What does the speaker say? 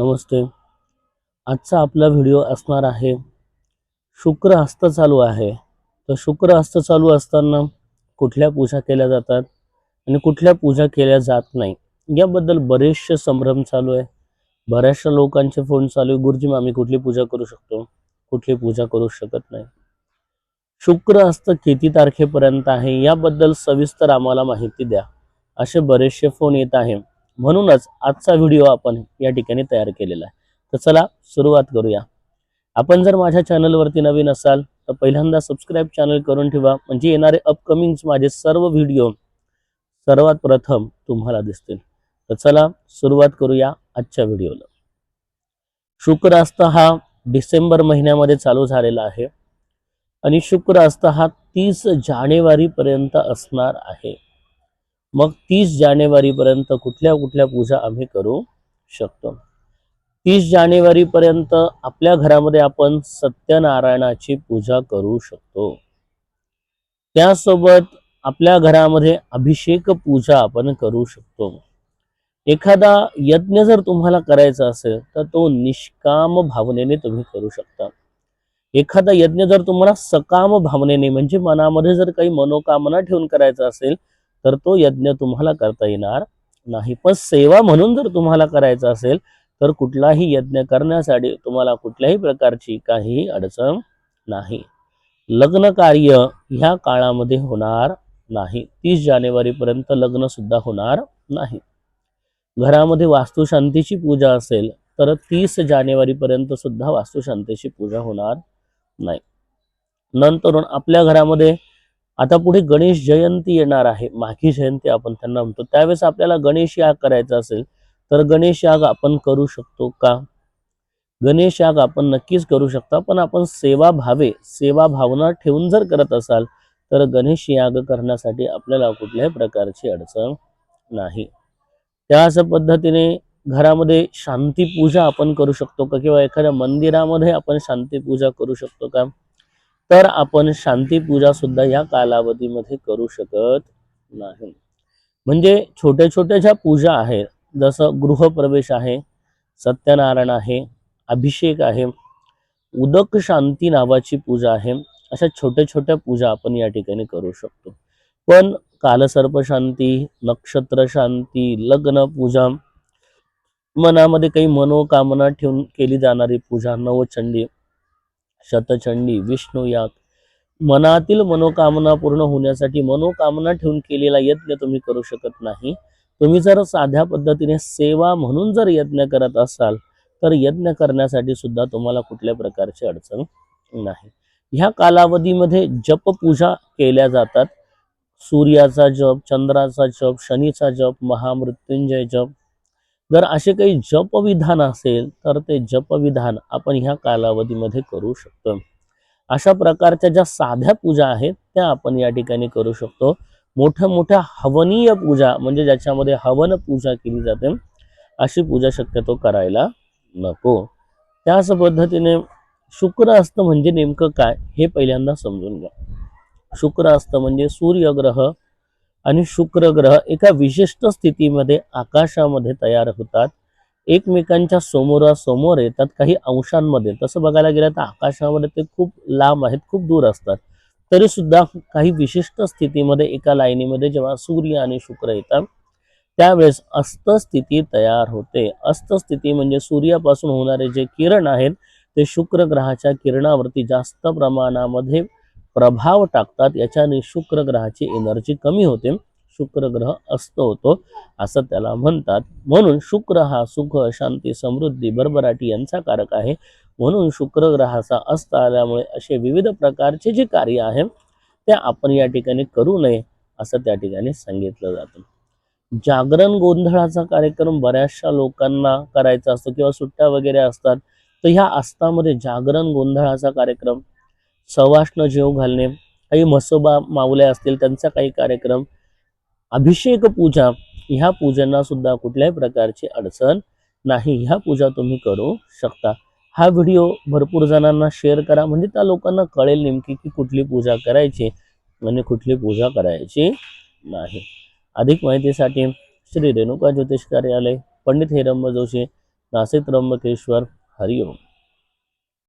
नमस्ते. आजचा आपला व्हिडिओ असणार आहे शुक्र हस्त चालू आहे. तर शुक्र हस्त चालू असताना कुठल्या पूजा केल्या जातात आणि कुठल्या पूजा केल्या जात नाही याबद्दल बरेचसे संभ्रम चालू आहे. बऱ्याचशा लोकांचे फोन चालू आहे गुरुजी आम्ही कुठली पूजा करू शकतो? कुठली पूजा करू शकत नाही. शुक्र हस्त किती तारखेपर्यंत आहे याबद्दल सविस्तर आम्हाला माहिती द्या. असे बरेचसे फोन येत आहे. म्हणूनच आजचा व्हिडिओ आपण या ठिकाणी तयार केलेला आहे. तर चला सुरुवात करूया. आपण जर माझ्या चॅनलवरती नवीन असाल तर पहिल्यांदा सबस्क्राईब चॅनल करून ठेवा. म्हणजे येणारे अपकमिंग माझे सर्व व्हिडिओ सर्वात प्रथम तुम्हाला दिसतील. तर चला सुरुवात करूया आजच्या व्हिडिओला. शुक्र असता हा डिसेंबर महिन्यामध्ये चालू झालेला आहे. आणि शुक्र असता हा तीस जानेवारी पर्यंत असणार आहे. मग तीस जानेवारीपर्यंत कुठल्या कुठल्या पूजा आम्ही करू शकतो? तीस जानेवारीपर्यंत आपल्या घरामध्ये आपण सत्यनारायणाची पूजा करू शकतो. त्यासोबत आपल्या घरामध्ये अभिषेक पूजा आपण करू शकतो. एखादा यज्ञ जर तुम्हाला करायचा असेल तर तो निष्काम भावनेने तुम्ही करू शकता. एखादा यज्ञ जर तुम्हाला सकाम भावनेने म्हणजे मनामध्ये जर काही मनोकामना ठेवून करायचा असेल तर तो यज्ञ तुम्हाला करता येणार नाही. पण सेवा म्हणून जर तुम्हाला करायचा असेल तर कुठलाही यज्ञ करण्यासाठी तुम्हाला कुठल्याही प्रकारची काही अडचण नाही. लग्न कार्य ह्या काळामध्ये होणार नाही. तीस जानेवारी पर्यंत लग्न सुद्धा होणार नाही. घरामध्ये वास्तुशांतीची पूजा असेल तर तीस जानेवारी पर्यंत सुद्धा वास्तुशांतीची पूजा होणार नाही. नंतर आपल्या घरामध्ये आता पुढे गणेश जयंती येणार आहे. माघी जयंती आपण त्यांना म्हणतो. त्यावेळेस आपल्याला गणेश याग करायचा असेल तर गणेश याग आपण करू शकतो का? गणेश याग आपण नक्कीच करू शकता पण आपण सेवा भावे सेवा भावना ठेवून जर करत असाल तर गणेश याग करण्यासाठी आपल्याला कुठल्याही प्रकारची अडचण नाही. त्याच पद्धतीने घरामध्ये शांती पूजा आपण करू शकतो का? किंवा एखाद्या मंदिरामध्ये आपण शांती पूजा करू शकतो का? तर आपण शांती पूजा सुद्धा या कालावधीमध्ये करू शकत नाही. म्हणजे छोट्या छोट्या ज्या पूजा आहेत जसं गृहप्रवेश आहे सत्यनारायण आहे अभिषेक आहे उदक शांती नावाची पूजा आहे अशा छोट्या छोट्या पूजा आपण या ठिकाणी करू शकतो. पण कालसर्प शांती नक्षत्र शांती लग्न पूजा मनामध्ये काही मनोकामना ठेवून केली जाणारी पूजा नवचंडी शतचंडी विष्णू याग मनातील मनोकामना पूर्ण होण्यासाठी मनोकामना ठेवून केलेला यज्ञ तुम्ही करू शकत नाही. तुम्ही जर साध्या पद्धतीने सेवा म्हणून जर यज्ञ करत असाल तर यज्ञ करण्यासाठी सुद्धा तुम्हाला कुठल्या प्रकारची अडचण नाही. ह्या कालावधीमध्ये जप पूजा केल्या जातात. सूर्याचा जप चंद्राचा जप शनीचा जप महामृत्युंजय जप जर असे काही जपविधान असेल तर ते जपविधान आपण ह्या कालावधीमध्ये करू शकतो. अशा प्रकारच्या ज्या साध्या पूजा आहेत त्या आपण या ठिकाणी करू शकतो. मोठ्या मोठ्या हवनीय पूजा म्हणजे ज्याच्यामध्ये हवन पूजा केली जाते अशी पूजा शक्यतो करायला नको. त्याच पद्धतीने शुक्र असतं म्हणजे नेमकं काय हे पहिल्यांदा समजून घ्या. शुक्र असतं म्हणजे सूर्यग्रह आणि शुक्र ग्रह एका विशिष्ट स्थितीमध्ये आकाशामध्ये तयार होतात. एकमेकांच्या समोरासमोर येतात काही अंशांमध्ये. तसं बघायला गेलं तर आकाशामध्ये ते खूप लांब आहेत खूप दूर असतात. तरी सुद्धा काही विशिष्ट स्थितीमध्ये एका लाईनीमध्ये जेव्हा सूर्य आणि शुक्र येतात त्यावेळेस अस्तस्थिती तयार होते. अस्तस्थिती म्हणजे सूर्यापासून होणारे जे किरण आहेत ते शुक्र ग्रहाच्या किरणावरती जास्त प्रमाणामध्ये प्रभाव टाकतात याच्याने शुक्र ग्रहाची एनर्जी कमी होते शुक्र ग्रह अस्त होतो असं त्याला म्हणतात. म्हणून शुक्र हा सुख शांती समृद्धी भरभराटी यांचा कारक आहे. म्हणून शुक्र ग्रहाचा अस्त आल्यामुळे असे विविध प्रकारचे जे कार्य आहे ते आपण या ठिकाणी करू नये असं त्या ठिकाणी सांगितलं जातं. जागरण गोंधळाचा कार्यक्रम बऱ्याचशा लोकांना करायचा असतो किंवा सुट्ट्या वगैरे असतात तर ह्या अस्तामध्ये जागरण गोंधळाचा कार्यक्रम सवाष्ण जेव घालणे काही म्हसोबा माऊल्या असतील त्यांचा काही कार्यक्रम अभिषेक पूजा ह्या पूजांना सुद्धा कुठल्याही प्रकारची अडचण नाही. ह्या पूजा तुम्ही करू शकता. हा व्हिडिओ भरपूर जणांना शेअर करा. म्हणजे त्या लोकांना कळेल नेमकी की कुठली पूजा करायची आणि कुठली पूजा करायची नाही. अधिक माहितीसाठी श्री रेणुका ज्योतिष कार्यालय पंडित हिरंब जोशी नासिक त्र्यंबकेश्वर. हरिओम.